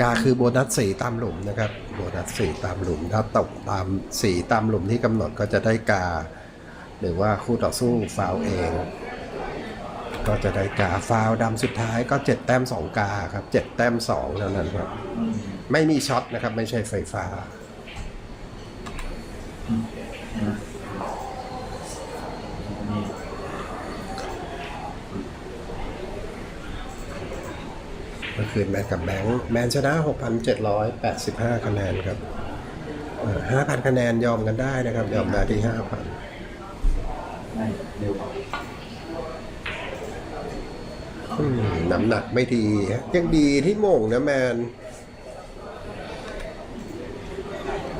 กาคือโบนัสสีตามหลุมนะครับ โบนัสสีตามหลุม ถ้าตกตามสีตามหลุมที่กำหนดก็จะได้กา หรือว่าคู่ต่อสู้ฟาวเอง ก็จะได้กาฟาวดำสุดท้ายก็เจ็ดแต้มสองกาครับเจ็ดแต้มสองเท่านั้นครับ ไม่มีช็อตนะครับ ไม่ใช่ไฟฟ้า เมื่อคืนแมนกับแบงค์แมนชนะ 6,785 คะแนนครับเอ่อ5,000 คะแนนยอมกันได้นะครับ ยอมได้ที่ 5,000ไม่เร็วกว่าอืมน้ำหนักไม่ดีฮะยังดีที่โมงนะแมน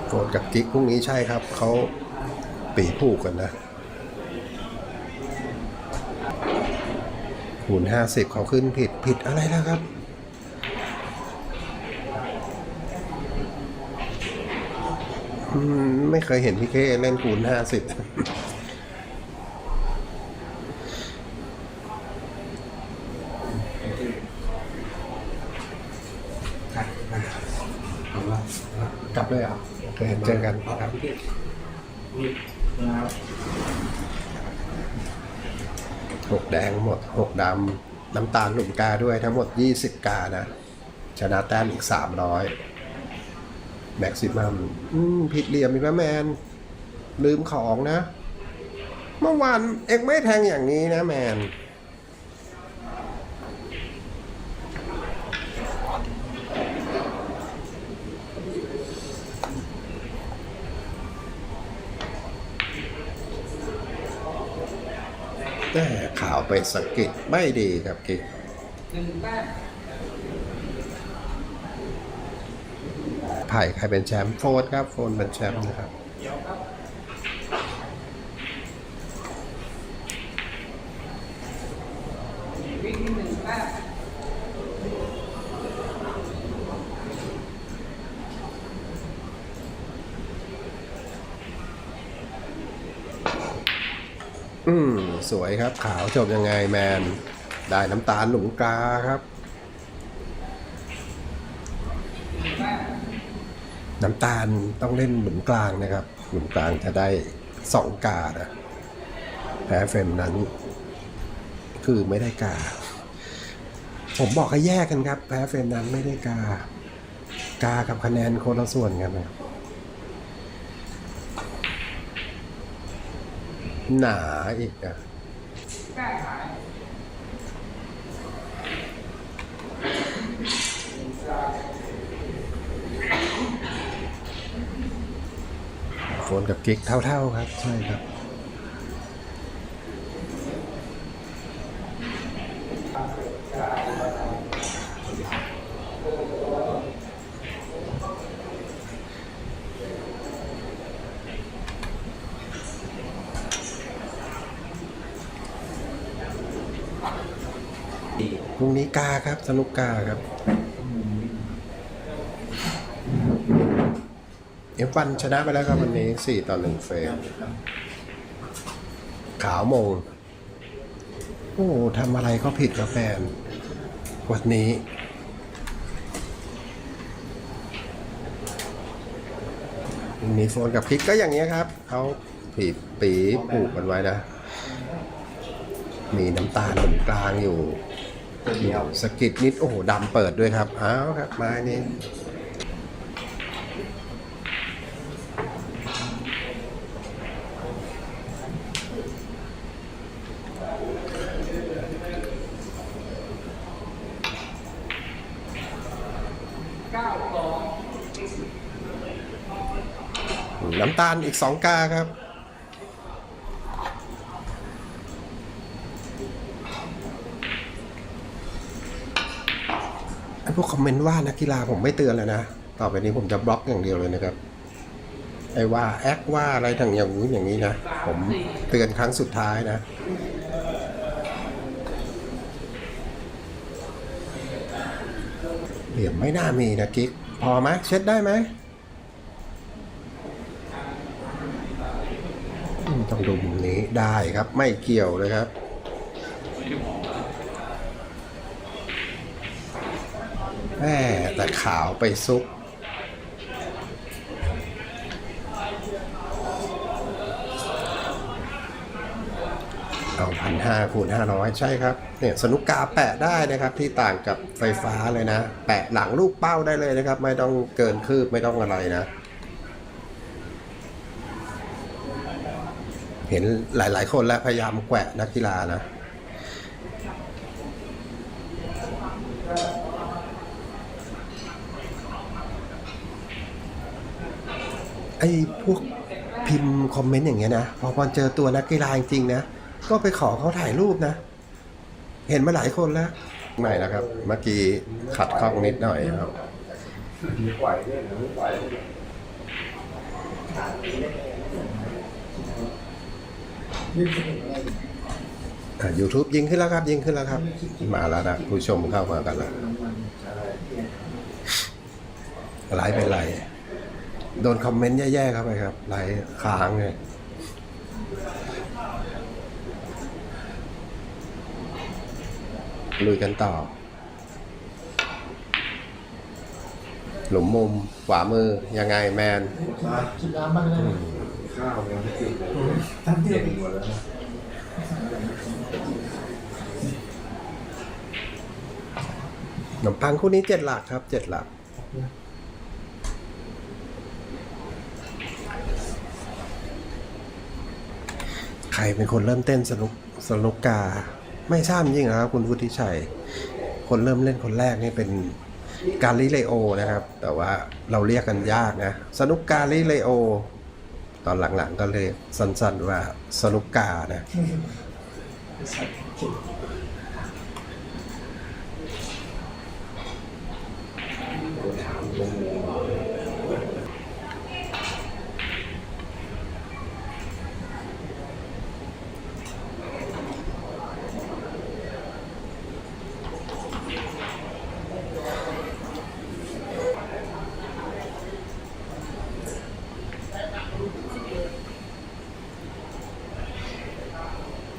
โกรธกับกิ๊กพรุ่งนี้ใช่ครับ เขาปีผูกกันนะ คูณห้าสิบเขาขึ้นผิดผิดอะไรนะครับ อืม ไม่เคยเห็นพี่เคเล่นคูณห้าสิบกลับเลยเหรอะโอเคเจอกันครับนี่นะครับหกแดงหมดหกดำน้ำตาลหลุมกาด้วยทั้งหมด20กานะ ชนะแต้มอีก300 แม็กซิมัมผิดเหลี่ยมอีกแล้วแมน ลืมของนะ เมื่อวานเอ็กไม่แทงอย่างนี้นะแมน แต่ข่าวไปสกิดไม่ดีครับกิ๊ก หนึ่งแต้ม ไผ่ใครเป็นแชมป์โฟนครับ โฟนเป็นแชมป์นะครับเดี๋ยวครับวิ่งที่หนึ่งแต้มอืม สวยครับ ขาวจบยังไงแมน ได้น้ำตาลหลุมกาครับ น้ำตาลต้องเล่นหลุมกลางนะครับหลุมกลางจะได้สองกานะแพ้เฟรมนั้น คือไม่ได้กา ผมบอกให้แยกกันครับ แพ้เฟรมนั้นไม่ได้กา กากับคะแนนคนละส่วนกันนะหนาอีกอะแก้ไข โฟนกับกิ๊กเท่า ๆครับ ใช่ครับ พรุ่งนี้กาครับสนุกกาครับ เอฟวันชนะไปแล้วครับวันนี้สี่ต่อหนึ่งเฟรมขาวโมง โอ้ทำอะไรก็ผิดครับแฟน วันนี้มีโฟนกับคลิกก็อย่างนี้ยครับ เขาผีปีผูกกันไว้นะ มีน้ำตาลตรงกลางอยู่เดียวสะกิดนิด โอ้โหดำเปิดด้วยครับ อ้าวครับไม้นี้เก้าส น้ำตาลอีกสองกาครับ ไอ้พวกคอมเมนต์ว่านักกีฬาผมไม่เตือนแล้วนะ ต่อไปนี้ผมจะบล็อกอย่างเดียวเลยนะครับ ไอ้ว่าแอคว่าอะไรทั้งอย่างนี้อย่างนี้นะ ผมเตือนครั้งสุดท้ายนะ เหลี่ยมไม่น่ามีนะกิ๊ก พอไหมเช็ดได้ไหมต้องดูมุมนี้ได้ครับไม่เกี่ยวเลยครับ แม่แต่ขาวไปซุก เอาพันห้าคูณห้าร้อยใช่ครับเนี่ยสนุกกาแปะได้นะครับที่ต่างกับไฟฟ้าเลยนะ แปะหลังลูกเป้าได้เลยนะครับ ไม่ต้องเกินคืบไม่ต้องอะไรนะ เห็นหลาย ๆ คนแล้วพยายามแกะนักกีฬานะไอ้พวกพิมพ์คอมเมนต์อย่างเงี้ยนะพอพอเจอตัวนักกีฬาจริงๆนะ ก็ไปขอเขาถ่ายรูปนะ เห็นมาหลายคนแล้วใหม่นะครับ เมื่อกี้ขัดข้องนิดหน่อยครับมีไหวด้วยหรือไม่ไหวอ่า YouTube ยิงขึ้นแล้วครับ ยิงขึ้นแล้วครับ มาแล้วนะผู้ชมเข้ามากันแล้วไลฟ์เป็นไร โดนคอมเมนต์แย่ๆเข้าไปครับไลฟ์ค้างเลย ลุยกันต่อ หลุมมุมขวามือ ยังไงแมนกินน้ำบ้างได้ไหมข้าวยังไม่ติดเลยทำเดียวเย็นหมดแล้วนะขนมปังคู่นี้เจ็ดหลักครับเจ็ดหลักใครเป็นคนเริ่มเต้นสนุกสนุกกา ไม่ทราบจริงนะครับคุณวุฒิชัย คนเริ่มเล่นคนแรกนี่เป็นการลิเลโอนะครับ แต่ว่าเราเรียกกันยากนะ สนุกกาลิเลโอ ตอนหลังๆก็เลยสั้นๆว่าสนุกกานะ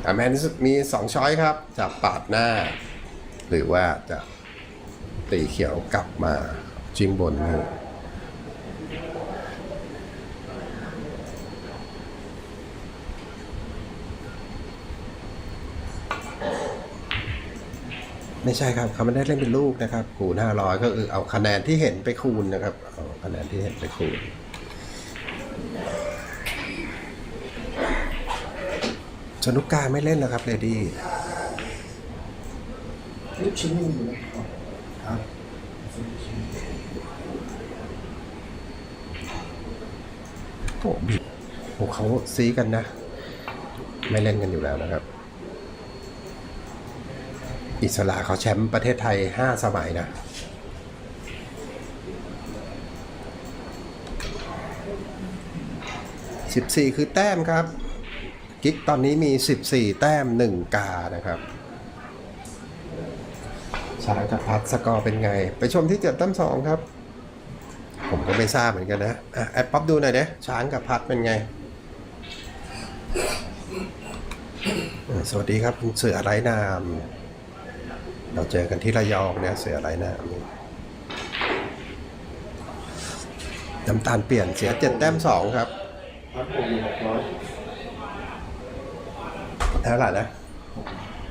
อะแมนมีสองช้อยครับ จะปาดหน้า หรือว่าจะตีเขียวกลับมาจิงบนนี่ไม่ใช่ครับเขาไม่ได้เล่นเป็นลูกนะครับ คูณห้าร้อยก็คือเอาคะแนนที่เห็นไปคูณนะครับ เอาคะแนนที่เห็นไปคูณ สนุกกาไม่เล่นแล้วครับเลดี้ลูกชิ้นยังอยู่นะครับโอ้บิดโอ้เขาซีกันนะ ไม่เล่นกันอยู่แล้วนะครับ อิสระเขาแชมป์ประเทศไทยห้าสมัยนะสิบสี่คือแต้มครับ กิกตอนนี้มีสิบสี่แต้มหนึ่งกานะครับช้างกับพัดสกอร์เป็นไง ไปชมที่เจ็ดแต้มสองครับ ผมก็ไม่ทราบเหมือนกันนะอะแอดป๊อปดูหน่อยเด้ช้างกับพัดเป็นไง สวัสดีครับเสือไร้นาม เราเจอกันที่ระยองเนี่ยเสือไร้นามน้ำตาลเปลี่ยนเสียเจ็ดแต้มสองครับพัดผมหกร้อย เท่าไหร่นะ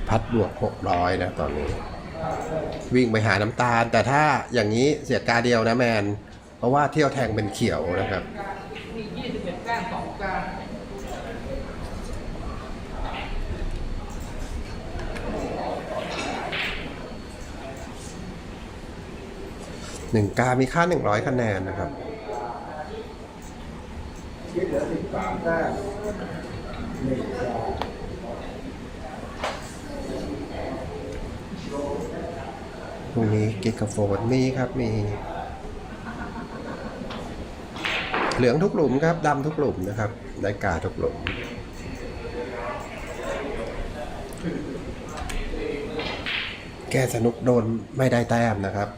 พัดบวกหกร้อยนะตอนนี้ วิ่งไปหาน้ำตาล แต่ถ้าอย่างนี้เสียกาเดียวนะแมน เพราะว่าเที่ยวแทงเป็นเขียวนะครับ มียี่สิบเอ็ดแต้มสองการหนึ่งกา มีค่าหนึ่งร้อยคะแนนนะครับที่เหลือสิบสามแต้มหนึ่งสอ พรุ่งนี้กิกาโฟนมีครับมี เหลืองทุกหลุมครับดำทุกหลุมนะครับได้กาทุกหลุมแกสนุกโดนไม่ได้แต้มนะครับ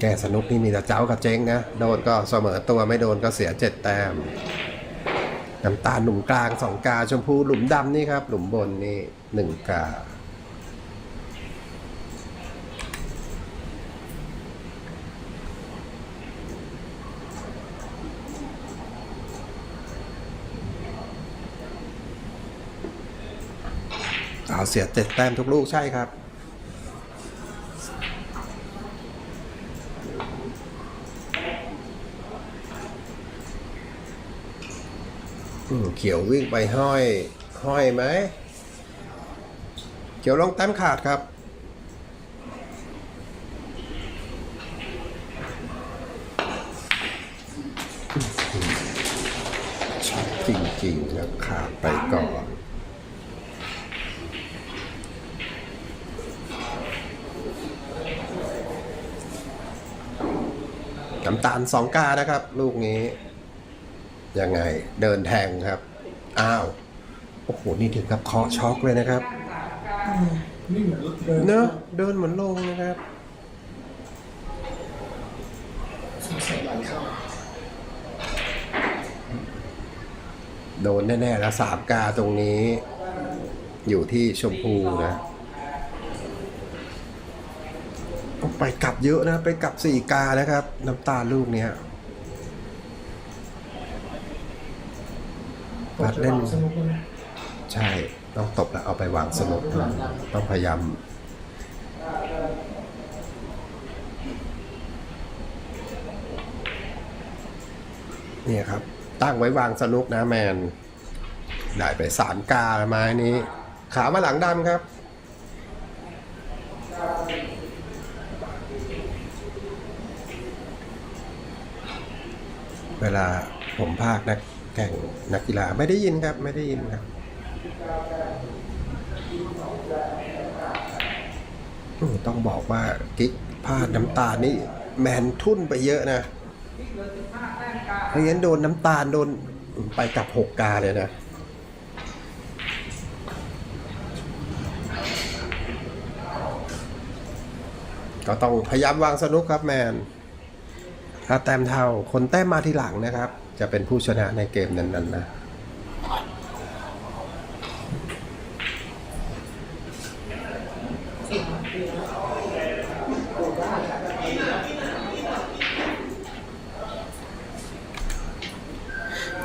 แกสนุกนี่มีแต่เจ้ากับเจ๊งนะ โดนก็เสมอตัวไม่โดนก็เสียเจ็ดแต้ม น้ำตาลหลุมกลางสองกาชมพูหลุมดำนี่ครับ หลุมบนนี่หนึ่งกาาวเสียเจ็ดแต้มทุกลูกใช่ครับเขียววิ่งไปห้อยห้อยไหมเขียวลงแต้มขาดครับ จริงๆครับขาดไปก่อน น้ำตาลสองกานะครับ ลูกนี้ ยังไงเดินแทงครับ อ้าว โอ้โห นี่ถึงกับเคาะช็อกเลยนะครับนี่เหมือนเดินเนอะเดินเหมือนลงนะครับสงสัยไหลเข้าโดนแน่ ๆ แล้วสามกาตรงนี้ อยู่ที่ชมพูนะโอ้ ไปกลับเยอะนะ ไปกลับสี่กานะครับ น้ำตาลลูกเนี้ยวัดเล่นสนุกเลยใช่ ต้องตบแล้วเอาไปวางสนุกต้องพยายามเนี่ยครับ ตั้งไว้วางสนุกนะแมน ได้ไปสามกาไม้นี้ ขามาหลังดำครับ เวลาผมภาคนักแข่งนักกีฬาไม่ได้ยินครับ ไม่ได้ยินครับต้องบอกว่ากิ๊กพลาดน้ำตาลนี่แมนทุ่นไปเยอะนะเพราะงั้นโดนน้ำตาลโดนไปกับหกกาเลยนะก็ต้องพยายามวางสนุกครับแมน ถ้าแต้มเท่าคนแต้มมาทีหลังนะครับ จะเป็นผู้ชนะในเกมนั้นๆนะ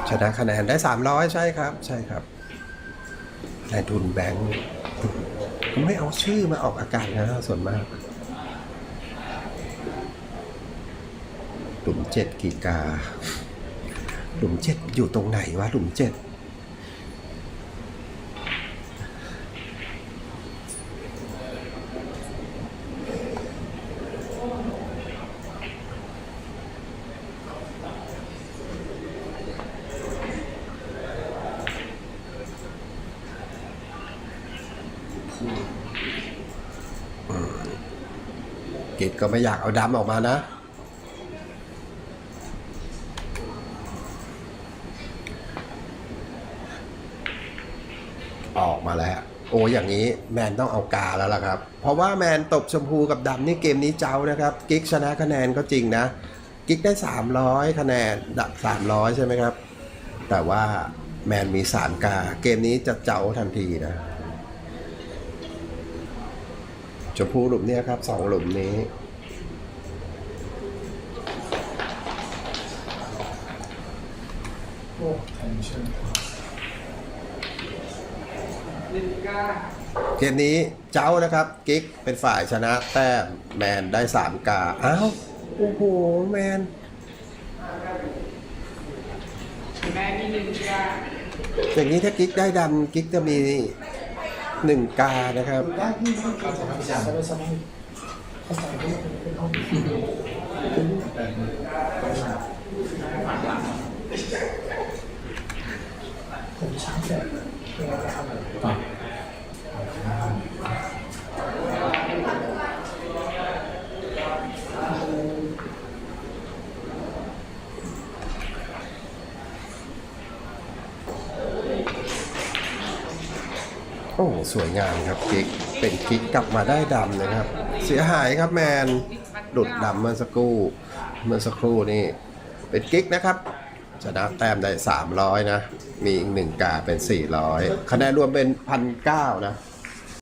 ชนะคะแนนได้ 300 ใช่ครับ ใช่ครับนายทุนแบงค์ผมไม่เอาชื่อมาออกอากาศนะส่วนมาก หลุมเจ็ดกีกา หลุมเจ็ดอยู่ตรงไหนวะหลุมเจ็ดกิจก็ไม่อยากเอาดำออกมานะ ออกมาแล้ว โอย่างนี้แมนต้องเอากาแล้วล่ะครับ เพราะว่าแมนตบชมพูกับดำนี่เกมนี้เจ้านะครับ กิ๊กชนะคะแนนก็จริงนะ กิ๊กได้ 300 คะแนนดับ300 ใช่ไหมครับ แต่ว่าแมนมี 3 กา เกมนี้จะเจ้าทันทีนะ ชมพูหลุมเนี่ยครับสองหลุมนี้โอ้แทนเชิญ เกมนี้เจ้านะครับกิ๊กเป็นฝ่ายชนะแต้มแมนได้สามกา อ้าว โอ้โห แมน แม่มีหนึ่งกาอย่างนี้ถ้ากิ๊กได้ดำกิ๊กจะมีหนึ่งกานะครับได้ที่ไม่ต้องสบายสบายสบายเข้าใจก็ไม่เป็นเป็นห้องผมช้างแต่เป็นอะไรทำอ โอ้สวยงามครับกิ๊กเป็นกิ๊กกลับมาได้ดำนะครับ เสียหายครับแมนหลุดดำเมื่อสักครู่เมื่อสักครู่นี่เป็นกิ๊กนะครับชนะแต้มได้ 300 นะ มีอีกหนึ่งกาเป็น 400 คะแนนรวมเป็นพันเก้านะ